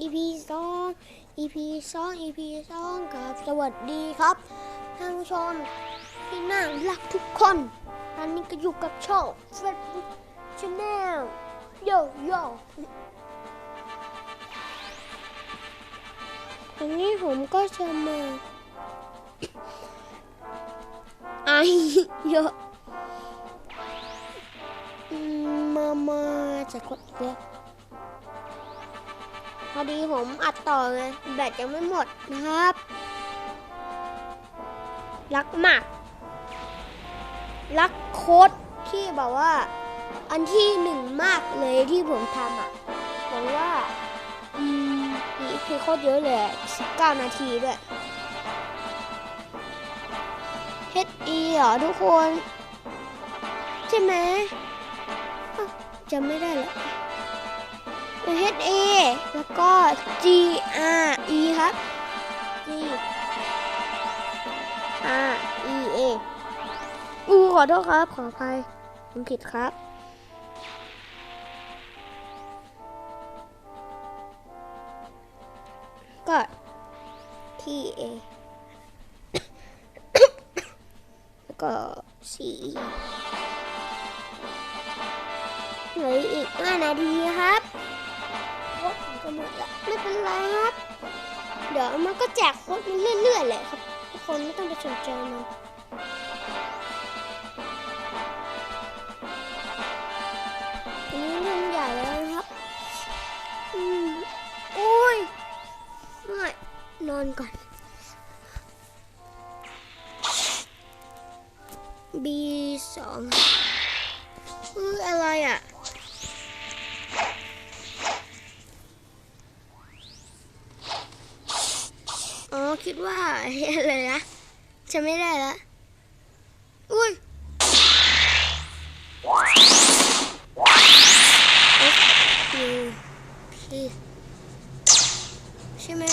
EP สอง EP สอง EP สองครับ สวัสดีครับท่านผู้ชมที่น่ารักทุกคนตอนนี้ก็อยู่กับช่อง Facebook Channel โยโย่วันนี้ผมก็จะมาไอเยอะมา มาจะกดอีกแล้ว พอดีผมอัดต่อไงแบตยังไม่หมดนะครับ รักมาก รักโค้ดที่แบบว่า อันที่หนึ่งมากเลยที่ผมทำอะบอกว่าอืมมีเพโคตรเยอะเลย19นาทีด้วย HE เหรอทุกคน ใช่ไหมจำไม่ได้แล้ว H A แล้วก็ G R E ครับ G R E A อูขอโทษครับ ขออภัยผมผิดครับ ก็ T A แล้วก็ C E เหลืออีก 5 นาทีครับ โค้ดผมจะหมดละไม่เป็นไรครับ เดี๋ยวมันก็แจกโค้ดมันเรื่อยๆแหละครับทุกคนไม่ต้องไปสนใจมันอันนี้เรื่องใหญ่แล้วนะครับอืมโอ้ยไม่นอนก่อน B สอง คิดว่าอะไรนะจะไม่ได้ละอุ้ย F U P ใช่ไหม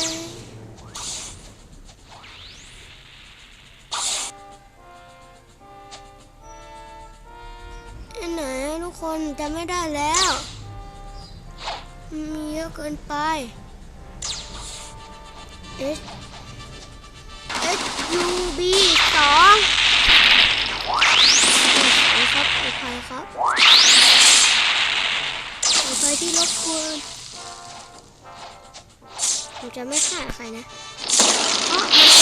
อันไหนทุกคนจะไม่ได้แล้วมีเยอะเกินไป S S U B สองครับขออภัยครับขออภัยที่รบกวนผมจะไม่ฆ่าใครนะเพราะมันกระจอกมัน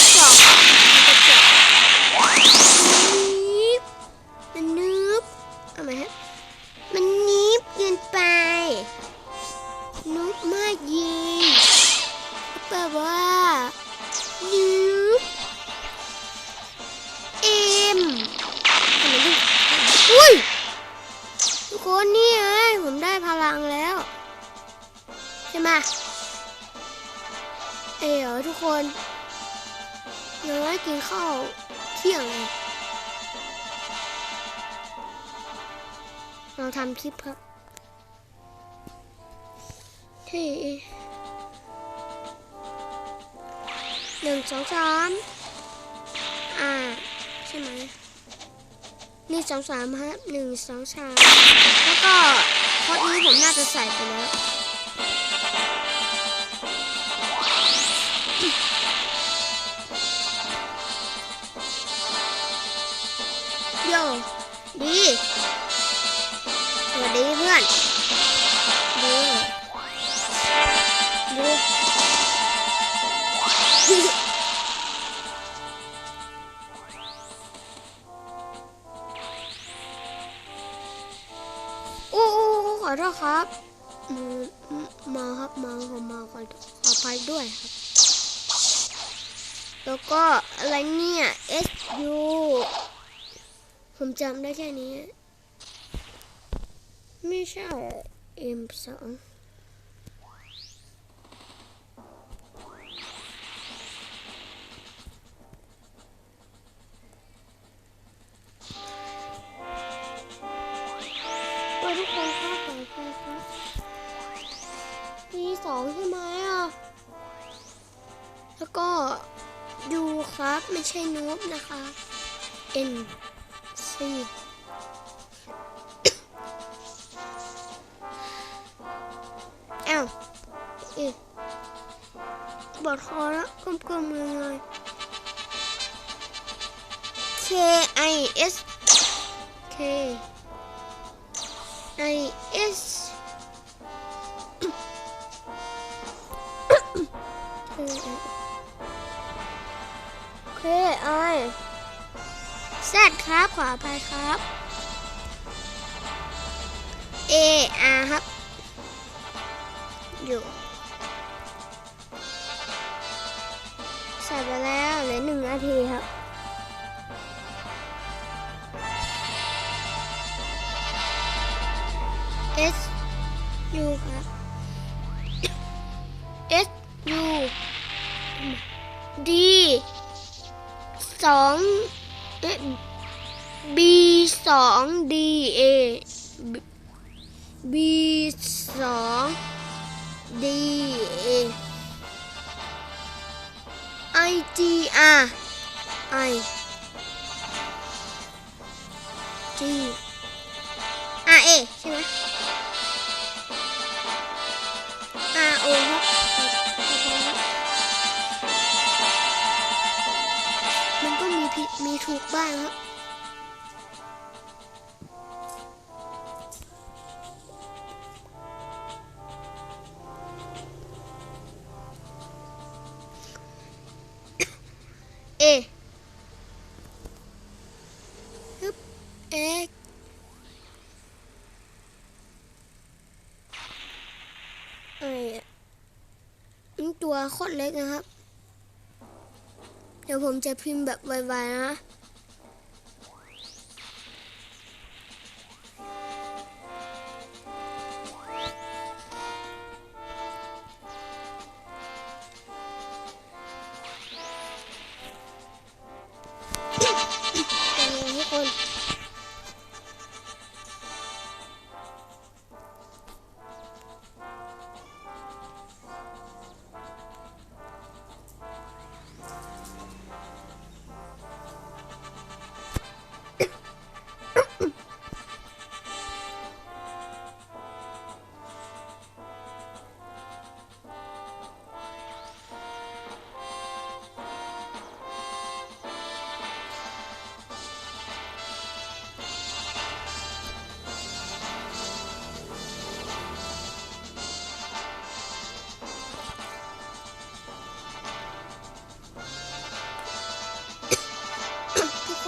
ฟังแล้ว ใช่ไหมเอ๋อทุกคนยังไม่กินข้าวเที่ยงเลยเราทำคลิปครับที่หนึ่งสองสามอ่า ใช่ไหมนึ่สองสามครับหนึ่งสองสามแล้วก็ พอนี้ผมน่าจะใส่ไปแล้วโยดีสวัสดีเพื่อน ครับมเมาครับเมาผมเมาขอขอไปด้วยครับ แล้วก็อะไรเนี่ย SU ผมจำได้แค่นี้ ไม่ใช่ M2 ดูครับ ไม่ใช่นูบนะคะ N C อ้าวบอดคอแล้วกลมๆเลย K I S K I S K I Z ครับขวาไปครับ A R ครับ อยู่ใส่ไปแล้วเหลือหนึ่งนาทีครับ S U ครับ สอง D A B สอง D A I G R I G R A ใช่ไหม R O ครับมันก็มีผิดมีถูกบ้างครับ ตัวโคตรเล็กนะครับ เดี๋ยวผมจะพิมพ์แบบไวๆนะทุกคน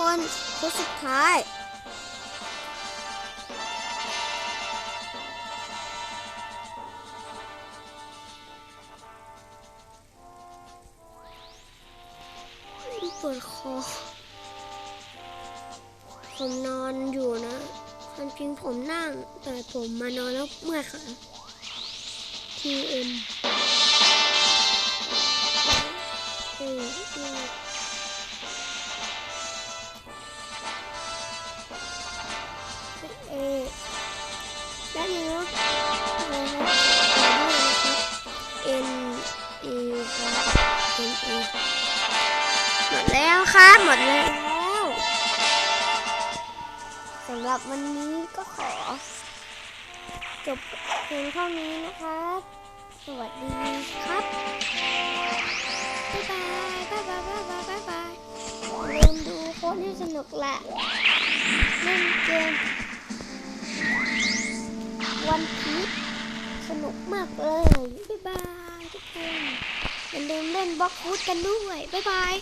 คนคนสุดท้าย ปวดคอ ผมนอนอยู่นะความจริงผมนั่ง แต่ผมมานอนแล้วเมื่อยขา TM เแล้วครับหมดแล้วสำหรับวันนี้ก็ขอ จบเพียงเท่านี้นะครับ สวัสดีครับ บ๊ายบาย บ๊ายบาย บ๊ายบาย บ๊ายบายอย่าลืมดูโค้ดให้สนุกแหละเล่นเกมวันพีชสนุกมากเลย บ๊ายบายทุกคนอย่าลืมเล่นบล็อกฟูดกันด้วย บ๊ายบาย